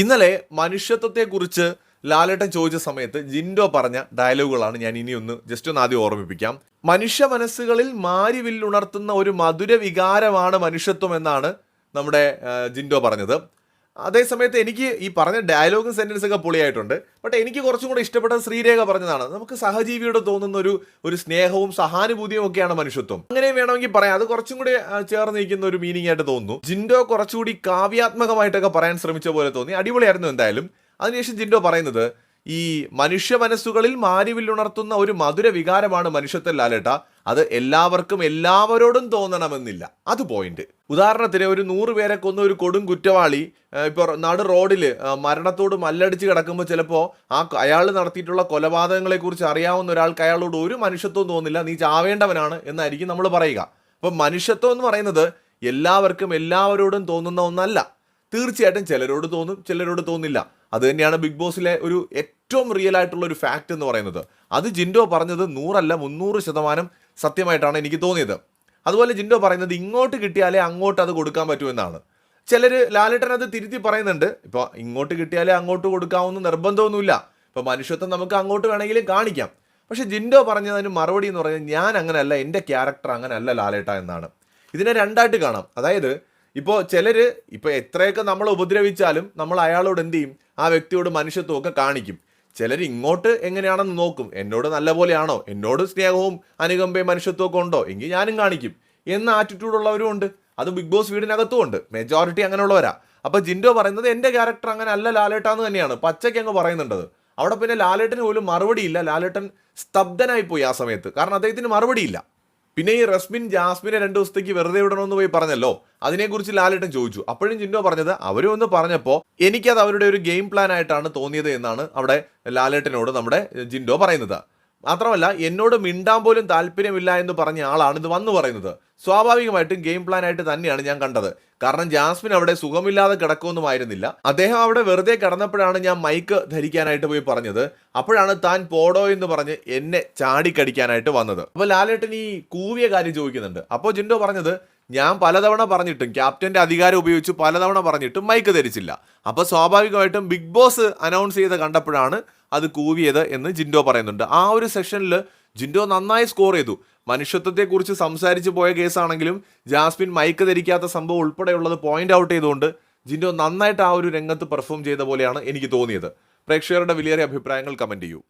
ഇന്നലെ മനുഷ്യത്വത്തെക്കുറിച്ച് ലാലേട്ടൻ ചോദിച്ച സമയത്ത് ജിൻഡോ പറഞ്ഞ ഡയലോഗുകളാണ് ഞാൻ ഇനി ഒന്ന് ജസ്റ്റ് ഒന്ന് ആദ്യം ഓർമ്മിപ്പിക്കാം. മനുഷ്യ മനസ്സുകളിൽ മാരിവില്ലുണർത്തുന്ന ഒരു മധുര വികാരമാണ് മനുഷ്യത്വം എന്നാണ് നമ്മുടെ ജിൻഡോ പറഞ്ഞത്. അതേസമയത്ത് എനിക്ക് ഈ പറഞ്ഞ ഡയലോഗും സെന്റൻസ് ഒക്കെ പൊളിയായിട്ടുണ്ട്. ബട്ട് എനിക്ക് കുറച്ചും കൂടെ ഇഷ്ടപ്പെട്ടത് ശ്രീരേഖ പറഞ്ഞതാണ്. നമുക്ക് സഹജീവിയോട് തോന്നുന്ന ഒരു ഒരു സ്നേഹവും സഹാനുഭൂതിയും ഒക്കെയാണ് മനുഷ്യത്വം. അങ്ങനെ വേണമെങ്കിൽ പറയാം. അത് കുറച്ചും കൂടി ആ, ചേർന്ന് നിൽക്കുന്ന ഒരു മീനിങ് ആയിട്ട് തോന്നുന്നു. ജിൻഡോ കുറച്ചുകൂടി കാവ്യാത്മകമായിട്ടൊക്കെ പറയാൻ ശ്രമിച്ച പോലെ തോന്നി. അടിപൊളിയായിരുന്നു എന്തായാലും. അതിനുശേഷം ജിൻഡോ പറയുന്നത് ഈ മനുഷ്യ മനസ്സുകളിൽ മാരിവില്ലുണർത്തുന്ന ഒരു മധുര വികാരമാണ് മനുഷ്യത്വം ലാലേട്ട. അത് എല്ലാവർക്കും എല്ലാവരോടും തോന്നണമെന്നില്ല. അത് പോയിന്റ് ഉദാഹരണത്തിന് ഒരു നൂറ് പേരെ കൊന്ന ഒരു കൊടും കുറ്റവാളി ഇപ്പോൾ നടു റോഡിൽ മരണത്തോട് മല്ലടിച്ച് കിടക്കുമ്പോൾ ചിലപ്പോൾ ആ അയാൾ നടത്തിയിട്ടുള്ള കൊലപാതകങ്ങളെക്കുറിച്ച് അറിയാവുന്ന ഒരാൾക്ക് അയാളോട് ഒരു മനുഷ്യത്വം തോന്നില്ല നീ ചാവേണ്ടവനാണ് എന്നായിരിക്കും നമ്മൾ പറയുക. അപ്പം മനുഷ്യത്വം എന്ന് പറയുന്നത് എല്ലാവർക്കും എല്ലാവരോടും തോന്നുന്ന ഒന്നല്ല. തീർച്ചയായിട്ടും ചിലരോട് തോന്നും ചിലരോട് തോന്നില്ല. അത് തന്നെയാണ് ബിഗ് ബോസിലെ ഒരു ഏറ്റവും റിയൽ ആയിട്ടുള്ള ഒരു ഫാക്റ്റ് എന്ന് പറയുന്നത്. അത് ജിൻഡോ പറഞ്ഞത് നൂറല്ല മുന്നൂറ് ശതമാനം സത്യമായിട്ടാണ് എനിക്ക് തോന്നിയത്. അതുപോലെ ജിൻഡോ പറയുന്നത് ഇങ്ങോട്ട് കിട്ടിയാലേ അങ്ങോട്ട് അത് കൊടുക്കാൻ പറ്റുമെന്നാണ് ചിലർ ലാലേട്ടൻ അത് തിരുത്തി പറയുന്നുണ്ട്. ഇപ്പോൾ ഇങ്ങോട്ട് കിട്ടിയാലേ അങ്ങോട്ട് കൊടുക്കാവുന്ന നിർബന്ധമൊന്നുമില്ല. ഇപ്പോൾ മനുഷ്യത്വം നമുക്ക് അങ്ങോട്ട് വേണമെങ്കിലും കാണിക്കാം. പക്ഷേ ജിൻഡോ പറഞ്ഞതിന് മറുപടി എന്ന് പറഞ്ഞാൽ ഞാൻ അങ്ങനെയല്ല എന്റെ ക്യാരക്ടർ അങ്ങനെയല്ല ലാലേട്ട എന്നാണ്. ഇതിനെ രണ്ടായിട്ട് കാണാം. അതായത് ഇപ്പോൾ ചിലർ ഇപ്പോൾ എത്രയൊക്കെ നമ്മൾ ഉപദ്രവിച്ചാലും നമ്മൾ അയാളോട് എന്ത് ചെയ്യും? ആ വ്യക്തിയോട് മനുഷ്യത്വമൊക്കെ കാണിക്കും. ചിലർ ഇങ്ങോട്ട് എങ്ങനെയാണെന്ന് നോക്കും. എന്നോട് നല്ല പോലെയാണോ എന്നോട് സ്നേഹവും അനുകമ്പയും മനുഷ്യത്വമൊക്കെ ഉണ്ടോ? എങ്കിൽ ഞാനും കാണിക്കും. എന്ന ആറ്റിറ്റ്യൂഡ് ഉള്ളവരും ഉണ്ട്. അത് ബിഗ് ബോസ് വീടിനകത്തും ഉണ്ട്. മെജോറിറ്റി അങ്ങനെയുള്ളവരാ. അപ്പൊ ജിൻഡോ പറയുന്നത് എന്റെ ക്യാരക്ടർ അങ്ങനെ അല്ല ലാലേട്ടാന്ന് തന്നെയാണ്. പച്ചയ്ക്ക് അങ്ങ് പറയുന്നുണ്ടത്. അവിടെ പിന്നെ ലാലേട്ടന് പോലും മറുപടിയില്ല. ലാലേട്ടൻ സ്തബ്ധനായി പോയി ആ സമയത്ത്. കാരണം അദ്ദേഹത്തിന് മറുപടിയില്ല. പിന്നെ ഈ റസ്മിൻ ജാസ്മിനെ രണ്ട് ദിവസത്തേക്ക് വെറുതെ വിടണമെന്ന് പോയി പറഞ്ഞല്ലോ. അതിനെക്കുറിച്ച് ലാലേട്ടൻ ചോദിച്ചു. അപ്പോഴും ജിൻഡോ പറഞ്ഞത് അവരും ഒന്ന് പറഞ്ഞപ്പോൾ എനിക്കത് അവരുടെ ഒരു ഗെയിം പ്ലാൻ ആയിട്ടാണ് തോന്നിയത് എന്നാണ് അവിടെ ലാലേട്ടനോട് നമ്മുടെ ജിൻഡോ പറയുന്നത്. മാത്രമല്ല എന്നോട് മിണ്ടാൻ പോലും താല്പര്യമില്ല എന്ന് പറഞ്ഞ ആളാണ് ഇത് വന്നു പറയുന്നത്. സ്വാഭാവികമായിട്ടും ഗെയിം പ്ലാൻ ആയിട്ട് തന്നെയാണ് ഞാൻ കണ്ടത്. കാരണം ജാസ്മിൻ അവിടെ സുഖമില്ലാതെ കിടക്കുമെന്നുമായിരുന്നില്ല അദ്ദേഹം അവിടെ വെറുതെ കിടന്നപ്പോഴാണ് ഞാൻ മൈക്ക് ധരിക്കാനായിട്ട് പോയി പറഞ്ഞത്. അപ്പോഴാണ് താൻ പോടോ എന്ന് പറഞ്ഞ് എന്നെ ചാടിക്കടിക്കാനായിട്ട് വന്നത്. അപ്പോൾ ലാലേട്ടൻ ഈ കൂവിയ കാര്യം ചോദിക്കുന്നുണ്ട്. അപ്പോൾ ജിൻഡോ പറഞ്ഞത് ഞാൻ പലതവണ പറഞ്ഞിട്ടും ക്യാപ്റ്റന്റെ അധികാരം ഉപയോഗിച്ച് പലതവണ പറഞ്ഞിട്ടും മൈക്ക് ധരിച്ചില്ല. അപ്പോൾ സ്വാഭാവികമായിട്ടും ബിഗ് ബോസ് അനൗൺസ് ചെയ്ത് കണ്ടപ്പോഴാണ് അത് കൂവിയത് എന്ന് ജിൻഡോ പറയുന്നുണ്ട്. ആ ഒരു സെഷനിൽ ജിൻഡോ നന്നായി സ്കോർ ചെയ്തു. മനുഷ്യത്വത്തെക്കുറിച്ച് സംസാരിച്ചു പോയ കേസാണെങ്കിലും ജാസ്മിൻ മൈക്ക് ധരിക്കാത്ത സംഭവം ഉൾപ്പെടെയുള്ളത് പോയിന്റ് ഔട്ട് ചെയ്തുകൊണ്ട് ജിൻഡോ നന്നായിട്ട് ആ ഒരു രംഗത്ത് പെർഫോം ചെയ്ത പോലെയാണ് എനിക്ക് തോന്നിയത്. പ്രേക്ഷകരുടെ വിലയേറിയ അഭിപ്രായങ്ങൾ കമന്റ് ചെയ്യൂ.